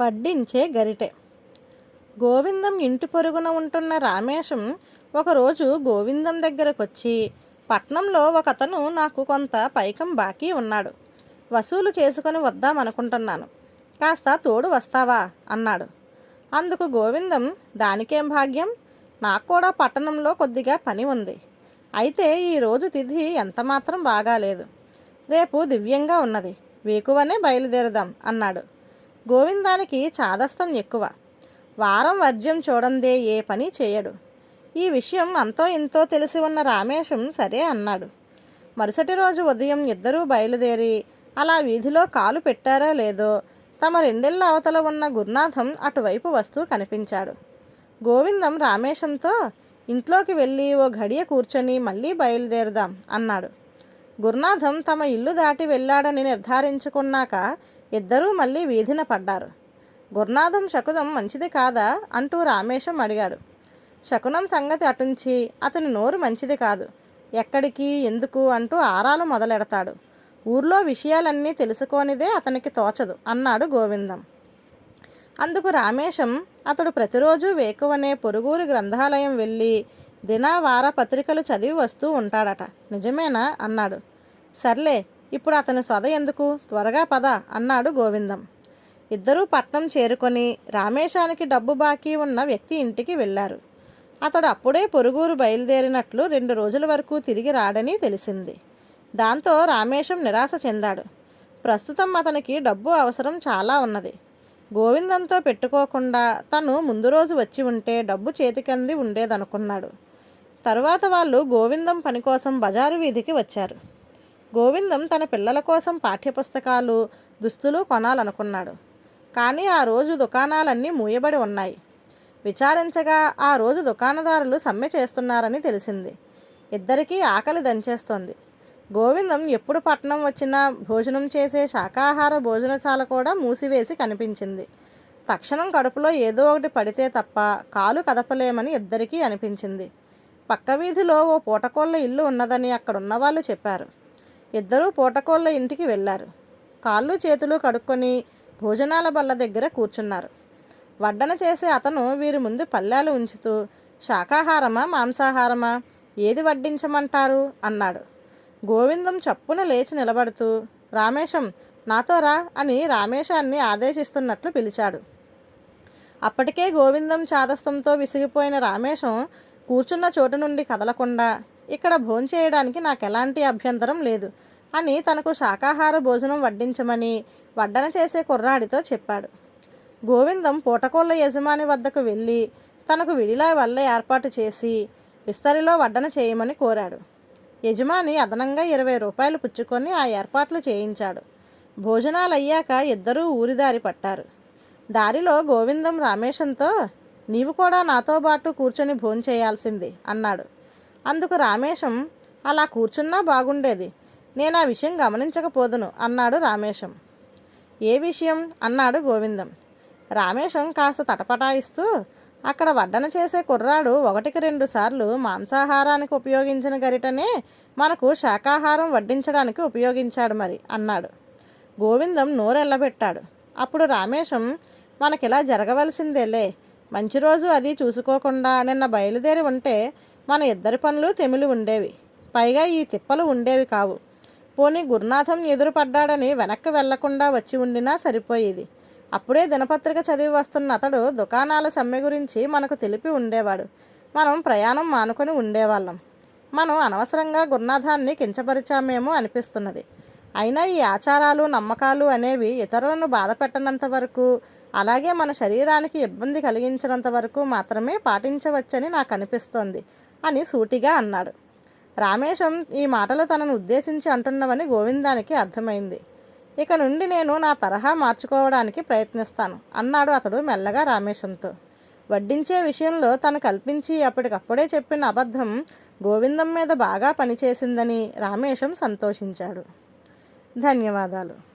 వడ్డించే గరిటె. గోవిందం ఇంటి పొరుగున ఉంటున్న రామేశం ఒకరోజు గోవిందం దగ్గరకొచ్చి పట్నంలో ఒకతను నాకు కొంత పైకం బాకీ ఉన్నాడు. వసూలు చేసుకొని వద్దామనుకుంటున్నాను. కాస్త తోడు వస్తావా? అన్నాడు. అందుకు గోవిందం దానికేం భాగ్యం? నాకు కూడా పట్టణంలో కొద్దిగా పని ఉంది. అయితే ఈరోజు తిథి ఎంతమాత్రం బాగాలేదు. రేపు దివ్యంగా ఉన్నది. వేకువనే బయలుదేరుదాం అన్నాడు. గోవిందానికి చాదస్తం ఎక్కువ. వారం వర్జ్యం చూడందే ఏ పని చేయడు. ఈ విషయం అంతో ఇంతో తెలిసి ఉన్న రామేశం సరే అన్నాడు. మరుసటి రోజు ఉదయం ఇద్దరూ బయలుదేరి అలా వీధిలో కాలు పెట్టారో లేదో? తమ రెండేళ్ళ అవతల ఉన్న గురునాథం అటువైపు వస్తూ కనిపించాడు. గోవిందం రామేశంతో ఇంట్లోకి వెళ్ళి ఓ ఘడియ కూర్చొని మళ్ళీ బయలుదేరుదాం అన్నాడు. గురునాథం తమ ఇల్లు దాటి వెళ్ళాడని నిర్ధారించుకున్నాక ఇద్దరూ మళ్ళీ వీధిన పడ్డారు. గురునాథం శకునం మంచిది కాదా అంటూ రామేశం అడిగాడు. శకునం సంగతి అటుంచి అతని నోరు మంచిది కాదు. ఎక్కడికి ఎందుకు అంటూ ఆరాలు మొదలెడతాడు. ఊర్లో విషయాలన్నీ తెలుసుకోనిదే అతనికి తోచదు అన్నాడు గోవిందం. అందుకు రామేశం అతడు ప్రతిరోజు వేకువనే పొరుగురు గ్రంథాలయం వెళ్ళి దినా వార పత్రికలు చదివి వస్తూ ఉంటాడట. నిజమేనా? అన్నాడు. సర్లే ఇప్పుడు అతని సొద ఎందుకు? త్వరగా పద అన్నాడు గోవిందం. ఇద్దరూ పట్నం చేరుకొని రామేశానికి డబ్బు బాకీ ఉన్న వ్యక్తి ఇంటికి వెళ్ళారు. అతడు అప్పుడే పొరుగురు బయలుదేరినట్లు రెండు రోజుల వరకు తిరిగి రాడని తెలిసింది. దాంతో రామేశం నిరాశ చెందాడు. ప్రస్తుతం అతనికి డబ్బు అవసరం చాలా ఉన్నది. గోవిందంతో పెట్టుకోకుండా తను ముందు రోజు వచ్చి ఉంటే డబ్బు చేతికంది ఉండేదనుకున్నాడు. తరువాత వాళ్ళు గోవిందం పని కోసం బజారు వీధికి వచ్చారు. గోవిందం తన పిల్లల కోసం పాఠ్యపుస్తకాలు దుస్తులు కొనాలనుకున్నాడు. కానీ ఆ రోజు దుకాణాలన్నీ మూయబడి ఉన్నాయి. విచారించగా ఆ రోజు దుకాణదారులు సమ్మె చేస్తున్నారని తెలిసింది. ఇద్దరికీ ఆకలి దంచేస్తోంది. గోవిందం ఎప్పుడు పట్నం వచ్చినా భోజనం చేసే శాకాహార భోజనశాల కూడా మూసివేసి కనిపించింది. తక్షణం కడుపులో ఏదో ఒకటి పడితే తప్ప కాలు కదపలేమని ఇద్దరికీ అనిపించింది. పక్క వీధిలో ఓ పూటకోళ్ళ ఇల్లు ఉన్నదని అక్కడున్న వాళ్ళు చెప్పారు. ఇద్దరూ పూటకోళ్ళ ఇంటికి వెళ్ళారు కాళ్ళు చేతులు కడుక్కొని భోజనాల బల్ల దగ్గర కూర్చున్నారు. వడ్డన చేసే అతను వీరి ముందు పళ్ళాలు ఉంచుతూ శాకాహారమా మాంసాహారమా? ఏది వడ్డించమంటారు? అన్నాడు. గోవిందం చప్పున లేచి నిలబడుతూ రామేశం నాతో రా అని రామేశాన్ని ఆదేశిస్తున్నట్లు పిలిచాడు. అప్పటికే గోవిందం చాదస్తంతో విసిగిపోయిన రామేశం కూర్చున్న చోటు నుండి కదలకుండా ఇక్కడ భోంచేయడానికి నాకు ఎలాంటి అభ్యంతరం లేదు అని తనకు శాకాహార భోజనం వడ్డించమని వడ్డన చేసే కుర్రాడితో చెప్పాడు. గోవిందం పూటకోళ్ళ యజమాని వద్దకు వెళ్ళి తనకు విడిలా వల్ల ఏర్పాటు చేసి విస్తరిలో వడ్డన చేయమని కోరాడు. యజమాని అదనంగా ఇరవై రూపాయలు పుచ్చుకొని ఆ ఏర్పాట్లు చేయించాడు. భోజనాలు అయ్యాక ఇద్దరూ ఊరిదారి పట్టారు. దారిలో గోవిందం రామేశంతో నీవు కూడా నాతో పాటు కూర్చొని భోంచేయాల్సింది అన్నాడు. అందుకు రామేశం అలా కూర్చున్నా బాగుండేది. నేను ఆ విషయం గమనించకపోదును అన్నాడు రామేశం. ఏ విషయం? అన్నాడు గోవిందం. రామేశం కాస్త తటపటాయిస్తూ అక్కడ వడ్డన చేసే కుర్రాడు ఒకటికి రెండు సార్లు మాంసాహారానికి ఉపయోగించిన గరిటనే మనకు శాకాహారం వడ్డించడానికి ఉపయోగించాడు మరి అన్నాడు. గోవిందం నోరెళ్ళబెట్టాడు. అప్పుడు రామేశం మనకిలా జరగవలసిందేలే. మంచి రోజు అది చూసుకోకుండా నిన్న బయలుదేరి ఉంటే మన ఇద్దరి పనులు తెమిలి ఉండేవి. పైగా ఈ తిప్పలు ఉండేవి కావు. పోనీ గురునాథం ఎదురుపడ్డాడని వెనక్కి వెళ్ళకుండా వచ్చి ఉండినా సరిపోయేది. అప్పుడే దినపత్రిక చదివి వస్తున్న అతడు దుకాణాల సమ్మె గురించి మనకు తెలిపి ఉండేవాడు. మనం ప్రయాణం మానుకొని ఉండేవాళ్ళం. మనం అనవసరంగా గురునాథాన్ని కించపరిచామేమో అనిపిస్తున్నది. అయినా ఈ ఆచారాలు నమ్మకాలు అనేవి ఇతరులను బాధ పెట్టనంత వరకు అలాగే మన శరీరానికి ఇబ్బంది కలిగించినంత వరకు మాత్రమే పాటించవచ్చని నాకు అనిపిస్తోంది. అని సూటిగా అన్నాడు. రామేశం ఈ మాటలు తనను ఉద్దేశించి అంటున్నవని గోవిందానికి అర్థమైంది. ఇక నుండి నేను నా తరహా మార్చుకోవడానికి ప్రయత్నిస్తాను అన్నాడు అతడు మెల్లగా రామేశంతో. వడ్డించే విషయంలో తను కల్పించి అప్పటికప్పుడే చెప్పిన అబద్ధం గోవిందం మీద బాగా పనిచేసిందని రామేశం సంతోషించాడు. ధన్యవాదాలు.